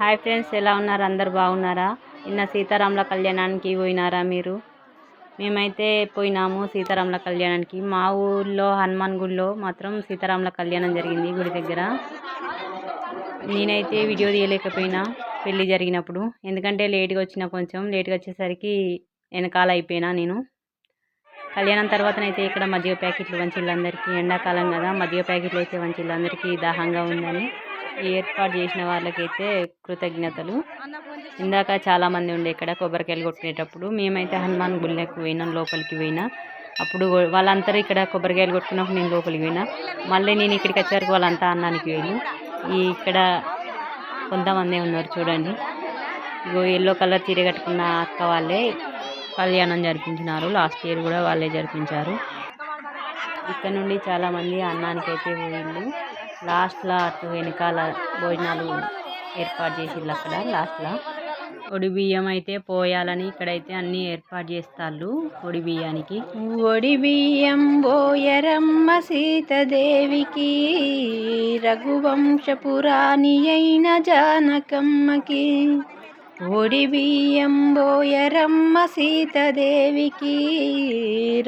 Hi friends ఎలా ఉన్నారు? అందరు బాగున్నారా? నిన్న సీతారాముల కళ్యాణానికి పోయినారా మీరు? మేమైతే పోయినాము సీతారాముల కళ్యాణానికి. మా ఊళ్ళో హనుమాన్ గుడిలో మాత్రం సీతారాముల కళ్యాణం జరిగింది గుడి దగ్గర. నేనైతే వీడియో తీయలేకపోయినా పెళ్ళి జరిగినప్పుడు. ఎందుకంటే లేట్గా వచ్చిన కొంచెం లేట్గా వచ్చేసరికి వెనకాల అయిపోయినా నేను. కళ్యాణం తర్వాతనైతే ఇక్కడ మజ్జిగ ప్యాకెట్లు వంచిళ్ళందరికీ ఎండాకాలం కదా మజ్జిగ ప్యాకెట్లు అయితే వంచిళ్ళందరికీ దాహంగా ఉందని. ఏర్పాటు చేసిన వాళ్ళకైతే కృతజ్ఞతలు. ఇందాక చాలామంది ఉండే ఇక్కడ కొబ్బరికాయలు కొట్టుకునేటప్పుడు మేమైతే హనుమాన్ గుళ్ళకి పోయినాం లోపలికి పోయినా. అప్పుడు వాళ్ళందరూ ఇక్కడ కొబ్బరికాయలు కొట్టుకున్నప్పుడు నేను లోపలికి పోయినా. మళ్ళీ నేను ఇక్కడికి వచ్చేవరకు వాళ్ళంతా అన్నానికి వెళ్ళి ఈ ఇక్కడ కొంతమంది ఉన్నారు చూడండి. ఇగో ఎల్లో కలర్ చీర కట్టుకున్న అక్క వాళ్ళే కళ్యాణం జరిపించినారు. లాస్ట్ ఇయర్ కూడా వాళ్ళే జరిపించారు. ఇక్కడ నుండి చాలామంది అన్నానికి అయితే పోయిండు లాస్ట్లో అటు వెనకాల భోజనాలు ఏర్పాటు చేసిళ్ళు అక్కడ లాస్ట్లో. ఒడి బియ్యం అయితే పోయాలని ఇక్కడైతే అన్నీ ఏర్పాటు చేస్తారు ఒడి బియ్యానికి. ఒడి బియ్యం బోయరమ్మ సీతదేవికి రఘువంశపురాణి అయిన జానకమ్మకి. ఒడి బియ్యం బోయరమ్మ సీతదేవికి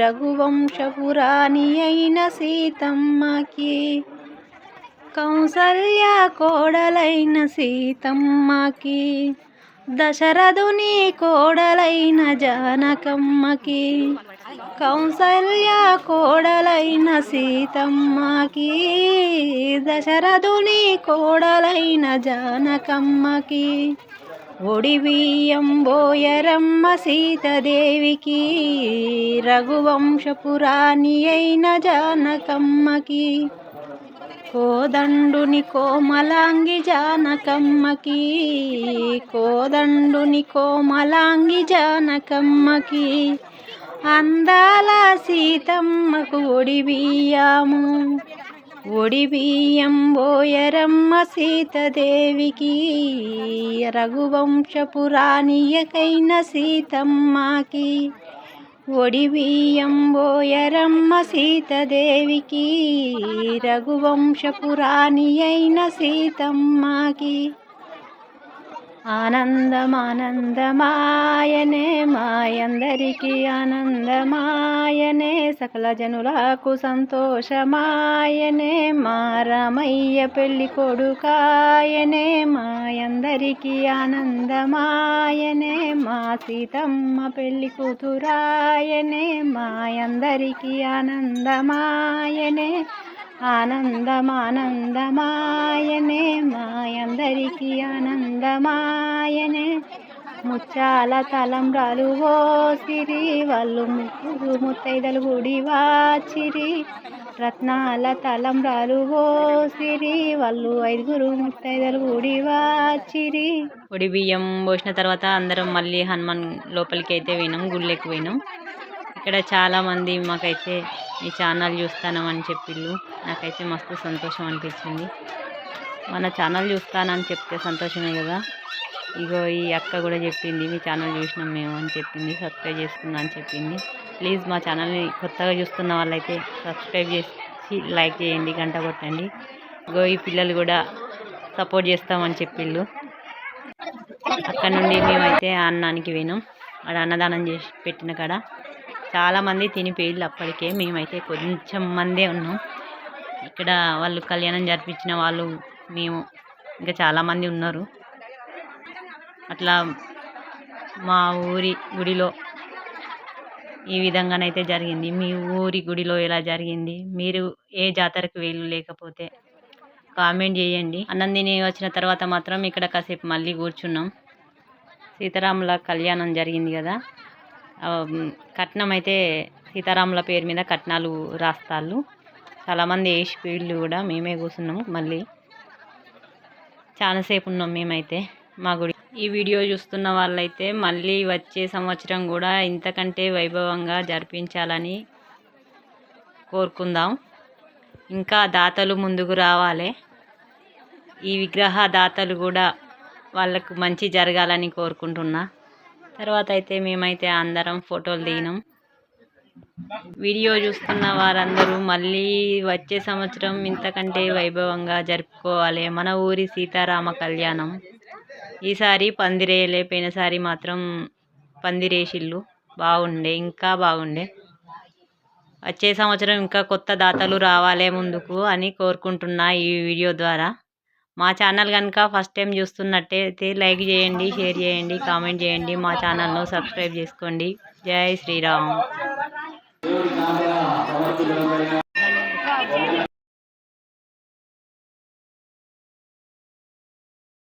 రఘువంశపురాణి అయిన సీతమ్మకి. కౌసల్య కోడలైన సీతమ్మకి దశరథుని కోడలైన జానకమ్మకి కౌసల్య కోడలైన సీతమ్మకి దశరథుని కోడలైన జానకమ్మకి ఒడివీయం బోయరమ్మ సీతదేవికి రఘువంశపురాణి అయిన జానకమ్మకి కోదండుని కోమలాంగి జానకమ్మకి కోదండుని కోమలాంగి జానకమ్మకి అందాల సీతమ్మకు ఒడి బియ్యము బోయరమ్మ సీతదేవికి రఘువంశపురాణీయకైన సీతమ్మకి ఒడి బోయరమ్మ సీతదేవికి రఘువంశపురాణి అయిన సీతమ్మకి. ఆనందమానందమాయనే మాయందరికీ ఆనందమాయనే సకల జనులకు సంతోషమాయనే మా రామయ్య పెళ్ళి కొడుకాయనే మాయందరికీ ఆనందమాయనే మా సీతమ్మ పెళ్ళి కూతురాయనే మాయందరికీ ఆనందమాయనే ఆనందమానందమాయనే మాయందరికీ ఆనందమాయనే. ముచ్చాల తలంబ్రాలు ఓ సిరి వాళ్ళు ముగ్గురు ముత్తైదలు గుడి వాచిరి. రత్నాల తలంబ్రాలు హో సిరి వాళ్ళు ఐదుగురు ముత్తైదలు గుడి వాచిరి ఒడి బియ్యం పోసిన తర్వాత అందరం మళ్ళీ హనుమాన్ లోపలికి అయితే పోయినాం గుళ్ళకి పోయినాం. ఇక్కడ చాలామంది మాకైతే ఈ ఛానల్ చూస్తానమని చెప్పిళ్ళు. నాకైతే మస్తు సంతోషం అనిపించింది. మన ఛానల్ చూస్తానని చెప్తే సంతోషమే కదా. ఇగో ఈ అక్క కూడా చెప్పింది మీ ఛానల్ చూసినాం మేము అని చెప్పింది సబ్స్క్రైబ్ చేసుకుందా అని చెప్పింది. ప్లీజ్ మా ఛానల్ని కొత్తగా చూస్తున్న వాళ్ళైతే సబ్స్క్రైబ్ చేసి లైక్ చేయండి గంట కొట్టండి. గో ఈ పిల్లలు కూడా సపోర్ట్ చేస్తామని చెప్పిళ్ళు. అక్కడ నుండి మేమైతే అన్నానికి పోయినాం. ఆడ అన్నదానం చేసి పెట్టిన కాడ చాలామంది తినిపోయిళ్ళు అప్పటికే. మేమైతే కొంచెం మందే ఉన్నాం. ఇక్కడ వాళ్ళు కళ్యాణం జరిపించిన వాళ్ళు మేము ఇంకా చాలామంది ఉన్నారు. అట్లా మా ఊరి గుడిలో ఈ విధంగానైతే జరిగింది. మీ ఊరి గుడిలో ఎలా జరిగింది? మీరు ఏ జాతరకు వీలు లేకపోతే కామెంట్ చేయండి. అన్నందిని వచ్చిన తర్వాత మాత్రం ఇక్కడ కాసేపు మళ్ళీ కూర్చున్నాం. సీతారాముల కళ్యాణం జరిగింది కదా. కట్నం అయితే సీతారాముల పేరు మీద కట్నాలు రాస్తాళ్ళు. చాలామంది వేసి స్పీడ్లు కూడా మేమే కూర్చున్నాం. మళ్ళీ చాలాసేపు ఉన్నాం మేమైతే మా గుడి ఈ వీడియో చూస్తున్న వాళ్ళైతే మళ్ళీ వచ్చే సంవత్సరం కూడా ఇంతకంటే వైభవంగా జరిపించాలని కోరుకుందాం. ఇంకా దాతలు ముందుకు రావాలి. ఈ విగ్రహ దాతలు కూడా వాళ్ళకు మంచి జరగాలని కోరుకుంటున్నా. తర్వాత అయితే మేమైతే అందరం ఫోటోలు దిగినాం. వీడియో చూస్తున్న వారందరూ మళ్ళీ వచ్చే సంవత్సరం ఇంతకంటే వైభవంగా జరుపుకోవాలి. మన ఊరి సీతారామ కళ్యాణం. ఈసారి పందిరేయలే పోయినసారి మాత్రం పందిరేసిళ్ళు బాగుండే ఇంకా బాగుండే. వచ్చే సంవత్సరం ఇంకా కొత్త దాతలు రావాలే ముందుకు అని కోరుకుంటున్నా ఈ వీడియో ద్వారా. మా ఛానల్ కనుక ఫస్ట్ టైం చూస్తున్నట్టయితే లైక్ చేయండి షేర్ చేయండి కామెంట్ చేయండి. మా ఛానల్ను సబ్స్క్రైబ్ చేసుకోండి. జై శ్రీరామ్.